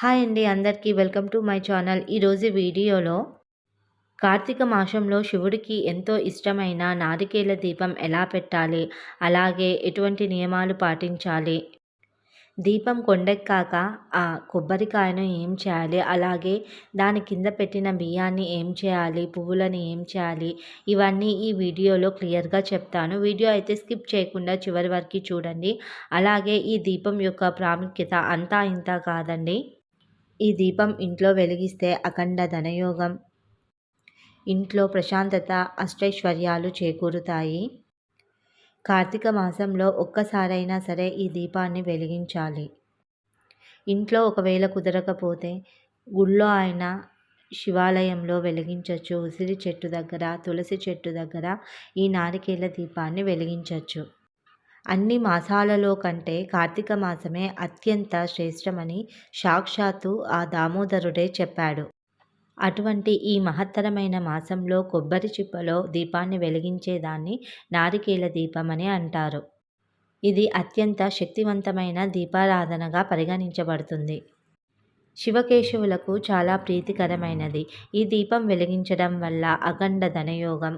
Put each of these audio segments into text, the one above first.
Hi అండి అందరికీ welcome to my channel. ఈరోజు వీడియోలో కార్తీక మాసంలో శివుడికి ఎంతో ఇష్టమైన నారికేల దీపం ఎలా పెట్టాలి? అలాగే ఎటువంటి నియమాలు పాటించాలి? దీపం కొండెక్కాక ఆ కొబ్బరికాయను ఏం చేయాలి? అలాగే దాని కింద పెట్టిన బియ్యాన్ని ఏం చేయాలి? పువ్వులను ఏం చేయాలి? ఇవన్నీ ఈ వీడియోలో క్లియర్గా చెప్తాను. వీడియో అయితే స్కిప్ చేయకుండా చివరి వరకు చూడండి. అలాగే ఈ దీపం యొక్క ప్రాముఖ్యత అంతా ఇంత కాదండి. ఈ దీపం ఇంట్లో వెలిగిస్తే అఖండ ధనయోగం. ఇంట్లో ప్రశాంతత అష్టైశ్వర్యాలు చేకూరుతాయి. కార్తీక మాసంలో ఒక్కసారైనా సరే ఈ దీపాన్ని వెలిగించాలి. ఇంట్లో ఒకవేళ కుదరకపోతే గుళ్ళో అయినా శివాలయంలో వెలిగించవచ్చు ఉసిరి చెట్టు దగ్గర తులసి చెట్టు దగ్గర ఈ నారికేల దీపాన్ని వెలిగించవచ్చు అన్ని మాసాలలో కంటే కార్తీక మాసమే అత్యంత శ్రేష్టమని సాక్షాత్తు ఆ దామోదరుడే చెప్పాడు. అటువంటి ఈ మహత్తరమైన మాసంలో కొబ్బరి చిప్పలో దీపాన్ని వెలిగించేదాన్ని నారికేల దీపమని అంటారు. ఇది అత్యంత శక్తివంతమైన దీపారాధనగా పరిగణించబడుతుంది. శివకేశవులకు చాలా ప్రీతికరమైనది. ఈ దీపం వెలిగించడం వల్ల అఖండ ధనయోగం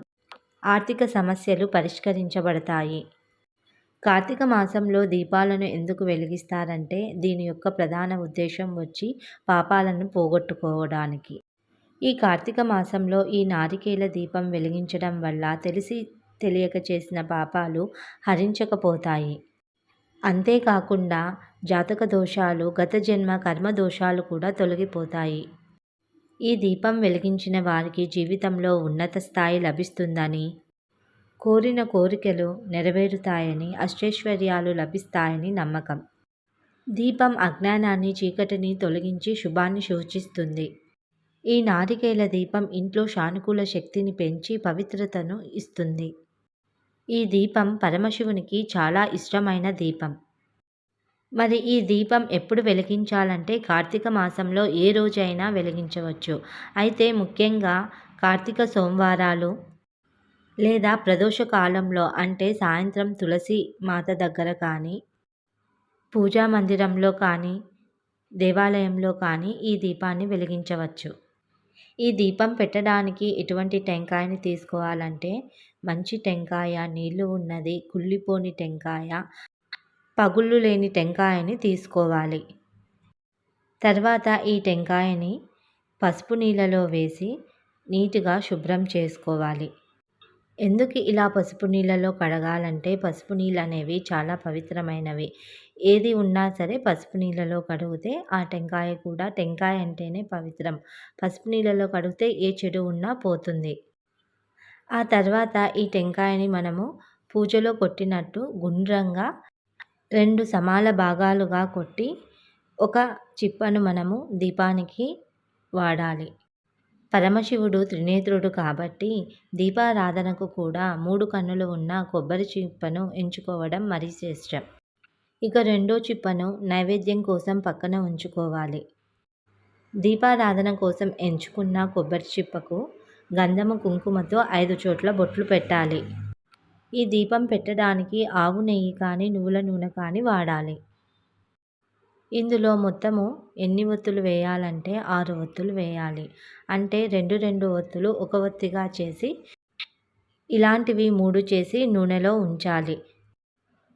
ఆర్థిక సమస్యలు పరిష్కరించబడతాయి. కార్తీక మాసంలో దీపాలను ఎందుకు వెలిగిస్తారంటే దీని యొక్క ప్రధాన ఉద్దేశం వచ్చి పాపాలను పోగొట్టుకోవడానికి. ఈ కార్తీక మాసంలో ఈ నారికేల దీపం వెలిగించడం వల్ల తెలిసి తెలియక చేసిన పాపాలు హరించకపోతాయి. అంతేకాకుండా జాతక దోషాలు గత జన్మ కర్మ దోషాలు కూడా తొలగిపోతాయి. ఈ దీపం వెలిగించిన వారికి జీవితంలో ఉన్నత స్థాయి లభిస్తుందని కోరిన కోరికలు నెరవేరుతాయని అష్టైశ్వర్యాలు లభిస్తాయని నమ్మకం. దీపం అజ్ఞానాన్ని చీకటిని తొలగించి శుభాన్ని సూచిస్తుంది. ఈ నారికేల దీపం ఇంట్లో సానుకూల శక్తిని పెంచి పవిత్రతను ఇస్తుంది. ఈ దీపం పరమశివునికి చాలా ఇష్టమైన దీపం. మరి ఈ దీపం ఎప్పుడు వెలిగించాలంటే కార్తీక మాసంలో ఏ రోజైనా వెలిగించవచ్చు. అయితే ముఖ్యంగా కార్తీక సోమవారాలు లేదా ప్రదోష కాలంలో అంటే సాయంత్రం తులసి మాత దగ్గర కానీ పూజా మందిరంలో కానీ దేవాలయంలో కానీ ఈ దీపాన్ని వెలిగించవచ్చు. ఈ దీపం పెట్టడానికి ఎటువంటి టెంకాయని తీసుకోవాలంటే మంచి టెంకాయ నీళ్ళు ఉన్నది కుళ్ళిపోని టెంకాయ పగుళ్ళు లేని టెంకాయని తీసుకోవాలి. తర్వాత ఈ టెంకాయని పసుపు నీళ్ళలో వేసి నీట్గా శుభ్రం చేసుకోవాలి. ఎందుకు ఇలా పసుపు నీళ్ళలో కడగాలంటే పసుపు నీళ్ళు అనేవి చాలా పవిత్రమైనవి. ఏది ఉన్నా సరే పసుపు నీళ్ళలో కడిగితే ఆ టెంకాయ కూడా టెంకాయ అంటేనే పవిత్రం. పసుపు నీళ్ళలో కడిగితే ఏ చెడు ఉన్నా పోతుంది. ఆ తర్వాత ఈ టెంకాయని మనము పూజలో కొట్టినట్టు గుండ్రంగా రెండు సమాల భాగాలుగా కొట్టి ఒక చిప్పను మనము దీపానికి వాడాలి. పరమశివుడు త్రినేత్రుడు కాబట్టి దీపారాధనకు కూడా మూడు కన్నులు ఉన్న కొబ్బరి చిప్పను ఎంచుకోవడం మరీ శ్రేష్టం. ఇక రెండో చిప్పను నైవేద్యం కోసం పక్కన ఉంచుకోవాలి. దీపారాధన కోసం ఎంచుకున్న కొబ్బరి చిప్పకు గంధము కుంకుమతో ఐదు చోట్ల బొట్లు పెట్టాలి. ఈ దీపం పెట్టడానికి ఆవు నెయ్యి కానీ నువ్వుల నూనె కానీ వాడాలి. ఇందులో మొత్తము ఎన్ని ఒత్తులు వేయాలంటే ఆరు ఒత్తులు వేయాలి. అంటే రెండు రెండు ఒత్తులు ఒక ఒత్తిగా చేసి ఇలాంటివి మూడు చేసి నూనెలో ఉంచాలి.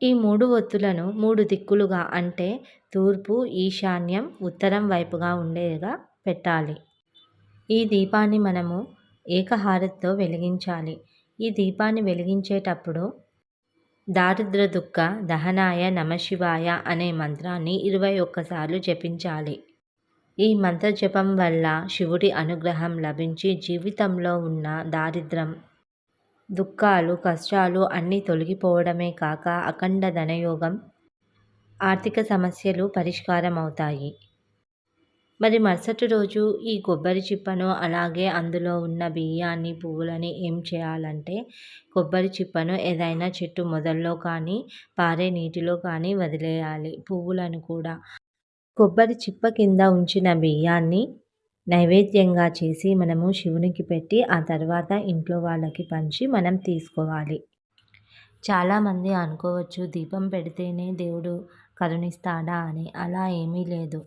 ఈ మూడు ఒత్తులను మూడు దిక్కులుగా అంటే తూర్పు ఈశాన్యం ఉత్తరం వైపుగా ఉండేగా పెట్టాలి. ఈ దీపాన్ని మనము ఏకహారతితో వెలిగించాలి. ఈ దీపాన్ని వెలిగించేటప్పుడు దారిద్ర దుఃఖ దహనాయ నమశివాయ అనే మంత్రాన్ని ఇరవై ఒక్కసార్లు జపించాలి. ఈ మంత్ర జపం వల్ల శివుడి అనుగ్రహం లభించి జీవితంలో ఉన్న దారిద్రం దుఃఖాలు కష్టాలు అన్నీ తొలగిపోవడమే కాక అఖండ ధనయోగం ఆర్థిక సమస్యలు పరిష్కారం అవుతాయి మరి మరుసటి రోజు ఈ కొబ్బరి చిప్పను అలాగే అందులో ఉన్న బియ్యాన్ని పువ్వులని ఏం చేయాలంటే కొబ్బరి చిప్పను ఏదైనా చెట్టు మొదల్లో కానీ పారే నీటిలో కానీ వదిలేయాలి. పువ్వులను కూడా. కొబ్బరి చిప్ప కింద ఉంచిన బియ్యాన్ని నైవేద్యంగా చేసి మనము శివునికి పెట్టి ఆ తర్వాత ఇంట్లో వాళ్ళకి పంచి మనం తీసుకోవాలి. చాలామంది అనుకోవచ్చు దీపం పెడితేనే దేవుడు కరుణిస్తాడా అని. అలా ఏమీ లేదు.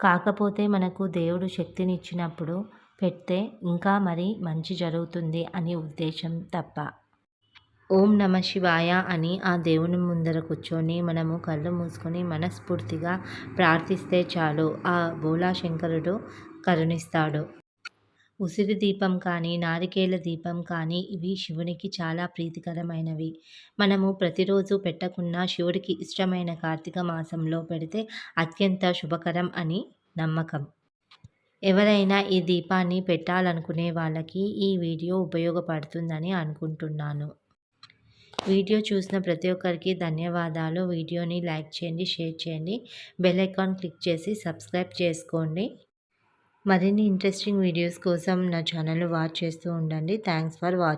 కాకపోతే మనకు దేవుడు శక్తినిచ్చినప్పుడు పెడితే ఇంకా మరి మంచి జరుగుతుంది అనే ఉద్దేశం తప్ప. ఓం నమ శివాయ అని ఆ దేవుని ముందర కూర్చొని మనము కళ్ళు మూసుకొని మనస్ఫూర్తిగా ప్రార్థిస్తే చాలు. ఆ బోలా శంకరుడు కరుణిస్తాడు. ఉసిరి దీపం కానీ నారికేల దీపం కానీ ఇవి శివునికి చాలా ప్రీతికరమైనవి. మనము ప్రతిరోజు పెట్టకున్న శివుడికి ఇష్టమైన కార్తీక మాసంలో పెడితే అత్యంత శుభకరం అని నమ్మకం. ఎవరైనా ఈ దీపాన్ని పెట్టాలనుకునే వాళ్ళకి ఈ వీడియో ఉపయోగపడుతుందని అనుకుంటున్నాను. వీడియో చూసిన ప్రతి ఒక్కరికి ధన్యవాదాలు. వీడియోని లైక్ చేయండి షేర్ చేయండి. బెల్ ఐకాన్ క్లిక్ చేసి సబ్స్క్రైబ్ చేసుకోండి. మరిన్ని ఇంట్రెస్టింగ్ వీడియోస్ కోసం నా ఛానల్ను వాచ్ చేస్తూ ఉండండి. Thanks for watch